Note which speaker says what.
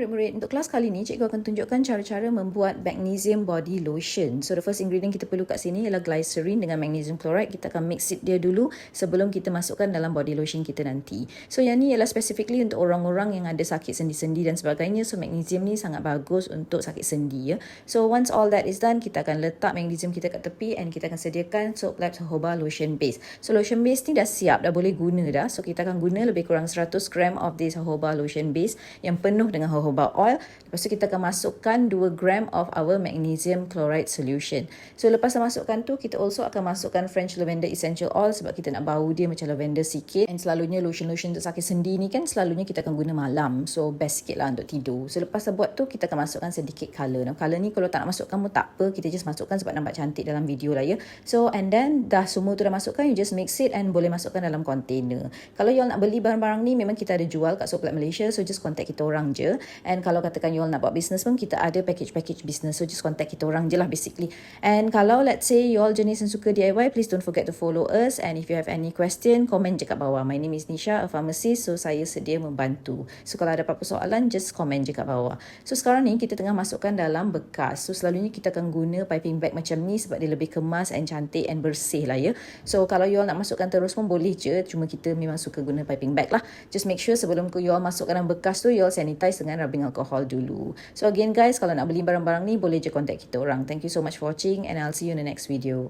Speaker 1: murid-murid, untuk kelas kali ni cikgu akan tunjukkan cara-cara membuat magnesium body lotion. So the first ingredient kita perlu kat sini ialah glycerin dengan magnesium chloride. Kita akan mix it dia dulu sebelum kita masukkan dalam body lotion kita nanti. So yang ni ialah specifically untuk orang-orang yang ada sakit sendi-sendi dan sebagainya. So magnesium ni sangat bagus untuk sakit sendi ya. So once all that is done, kita akan letak magnesium kita kat tepi and kita akan sediakan soap lab jojoba lotion base. So lotion base ni dah siap, dah boleh guna dah. So kita akan guna lebih kurang 100 gram of this jojoba lotion base yang penuh dengan jojoba oil. Lepas tu kita akan masukkan 2 gram of our magnesium chloride solution. So lepas dah masukkan tu, kita also akan masukkan French lavender essential oil sebab kita nak bau dia macam lavender sikit. And selalunya lotion-lotion untuk sakit sendi ni kan selalunya kita akan guna malam. So best sikit lah untuk tidur. So lepas dah buat tu, kita akan masukkan sedikit colour. Now colour ni kalau tak nak masukkan pun tak apa. Kita just masukkan sebab nampak cantik dalam video lah ya. So and then dah semua tu dah masukkan, you just mix it and boleh masukkan dalam container. Kalau you all nak beli barang-barang ni, memang kita ada jual kat Soap Lab Malaysia. So just contact kita orang je. And kalau katakan you all nak buat business pun kita ada package-package business. So just contact kita orang je lah basically. And kalau let's say you all jenis yang suka DIY, please don't forget to follow us. And if you have any question, comment je kat bawah. My name is Nisha, a pharmacist. So saya sedia membantu. So kalau ada apa-apa soalan, just comment je kat bawah. So sekarang ni kita tengah masukkan dalam bekas. So selalunya kita akan guna piping bag macam ni sebab dia lebih kemas and cantik and bersih lah ya. So kalau you all nak masukkan terus pun boleh je. Cuma kita memang suka guna piping bag lah. Just make sure sebelum you all masukkan dalam bekas tu, you all sanitize dengan rubbing alcohol dulu. So again guys, kalau nak beli barang-barang ni, boleh je contact kita orang. Thank you so much for watching and I'll see you in the next video.